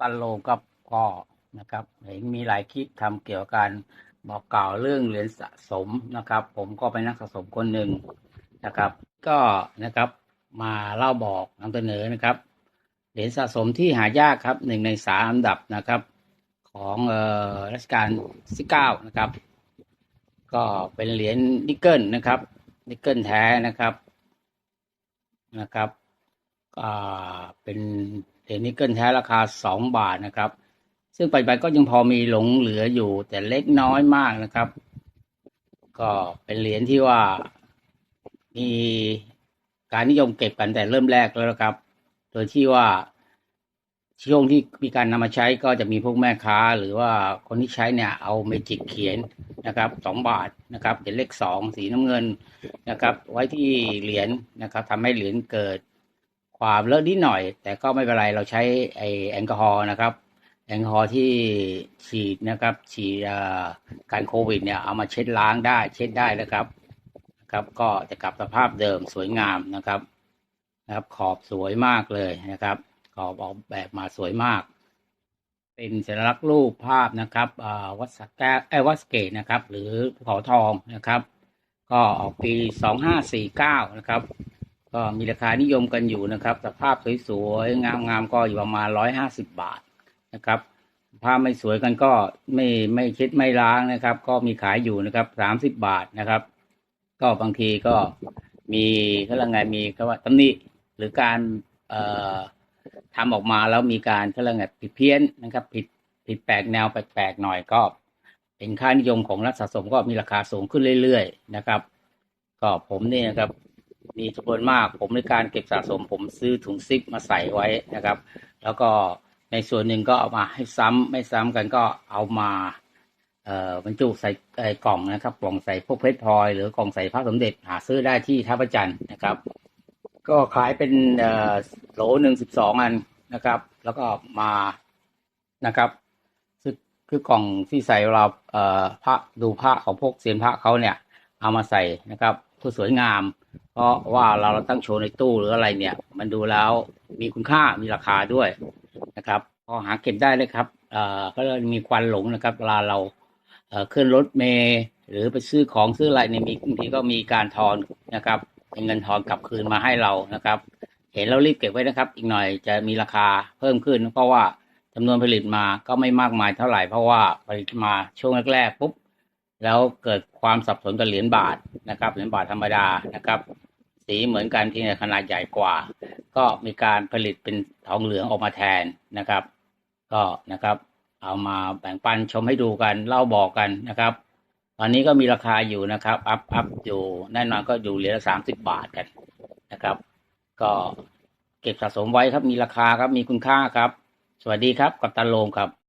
ตันโลก็ก็นะครับ เห็นมีหลายคลิปทำเกี่ยวกับการบอกกล่าวเรื่องเหรียญสะสมนะครับ ผมก็เป็นนักสะสมคนหนึ่งนะครับ ก็นะครับมาเล่าบอกนำเสนอนะครับเหรียญสะสมที่หายากครับหนึ่งในสามอันดับนะครับ ของเอ่อรัชกาลที่เก้านะครับ ก็เป็นเหรียญนิกเกิลนะครับนิกเกิลแท้นะครับนะครับอ่าเป็น ญนิกเกิลแท้ราคาสองบาทนะครับ ซึ่งปัจจุบันก็ยังพอมีหลงเหลืออยู่แต่เล็กน้อยมากนะครับ ก็เป็นเหรียญที่ว่ามีการนิยมเก็บกันแต่เริ่มแรกแล้วนะครับ โดยที่ว่าช่วงที่มีการนำมาใช้ก็จะมีพวกแม่ค้า หรือว่าคนที่ใช้เนี่ยเอาเมจิกเขียนนะครับสองบาทนะครับเป็นเลขสองสีน้ำเงินนะครับ ไว้ที่เหรียญนะครับทำให้เหรียญเกิด ความเลอะนิดหน่อย แต่ก็ไม่เป็นไรเราใช้ไอแอลกอฮอล์นะครับ แอลกอฮอล์ที่ฉีดนะครับ ฉีดการโควิดเนี่ยเอามาเช็ดล้างได้ เช็ดได้นะครับครับ ก็จะกลับสภาพเดิมสวยงามนะครับนะครับ ขอบสวยมากเลยนะครับ ขอบออกแบบมาสวยมาก เป็นสัญลักษณ์รูปภาพนะครับวัดสกแก้วเอยวัดสเกตนะครับ หรือภูเขาทองนะครับ ก็ออกปีสองห้าสี่เก้านะครับ ก็มีราคานิยมกันอยู่นะครับ สภาพสวยๆ งามๆ ก็อยู่ประมาณร้อยห้าสิบบาทนะครับภาพไม่สวยกันก็ไม่ไม่เช็ดไม่ล้างนะครับ ก็มีขายอยู่นะครับสามสิบบาทนะครับ ก็บางทีก็มีก็ละไงมีก็ว่าตำหนิหรือการเอ่อทำออกมาแล้วมีการก็ละไงผิดเพี้ยนนะครับ ผิดผิดแปลกแนวแปลกๆหน่อยก็เป็นค่านิยมของนักสะสมก็มีราคาสูงขึ้นเรื่อยๆนะครับ ก็ผมเนี่ยนะครับ มีจำนวนมาก ผมในการเก็บสะสม ผมซื้อถุงซิปมาใส่ไว้นะครับ แล้วก็ในส่วนหนึ่งก็เอามาให้ซ้ำไม่ซ้ำกันก็เอามาเอ่อบรรจุใส่กล่องนะครับ กล่องใส่พวกเพชรพลอยหรือกล่องใส่พระสมเด็จหาซื้อได้ที่ท่าประจันทร์นะครับ ก็ขายเป็นเอ่อโหลหนึ่งสิบสองอันนะครับ แล้วก็มานะครับคือคือกล่องที่ใส่เราเอ่อพระดูพระของพวกเซียนพระเขาเนี่ย เอามาใส่นะครับ คือสวยงาม เพราะว่าเราเราตั้งโชว์ในตู้หรืออะไรเนี่ย มันดูแล้วมีคุณค่ามีราคาด้วยนะครับพอหาเก็บได้เลยครับเอ่อก็เลยมีควันหลงนะครับเวลาเราเอ่อขึ้นรถเมล์หรือไปซื้อของซื้ออะไรเนี่ยมีบางทีก็มีการทอนนะครับเป็นเงินทอนกลับคืนมาให้เรานะครับ เห็นแล้วรีบเก็บไว้นะครับ อีกหน่อยจะมีราคาเพิ่มขึ้น เพราะว่าจำนวนผลิตมาก็ไม่มากมายเท่าไหร่เพราะว่าผลิตมาช่วงแรกๆปุ๊บ แล้วเกิดความสับสนกับเหรียญบาทนะครับเหรียญบาทธรรมดานะครับ สีเหมือนกันเพียงแต่ขนาดใหญ่กว่า ก็มีการผลิตเป็นทองเหลืองออกมาแทนนะครับ ก็นะครับ เอามาแบ่งปันชมให้ดูกันเล่าบอกกันนะครับตอนนี้ก็มีราคาอยู่นะครับ อัพอัพอยู่แน่นอนก็อยู่เหรียญละสามสิบบาทกันนะครับ ก็เก็บสะสมไว้ครับมีราคาครับมีคุณค่าครับ สวัสดีครับกับตันโลงครับ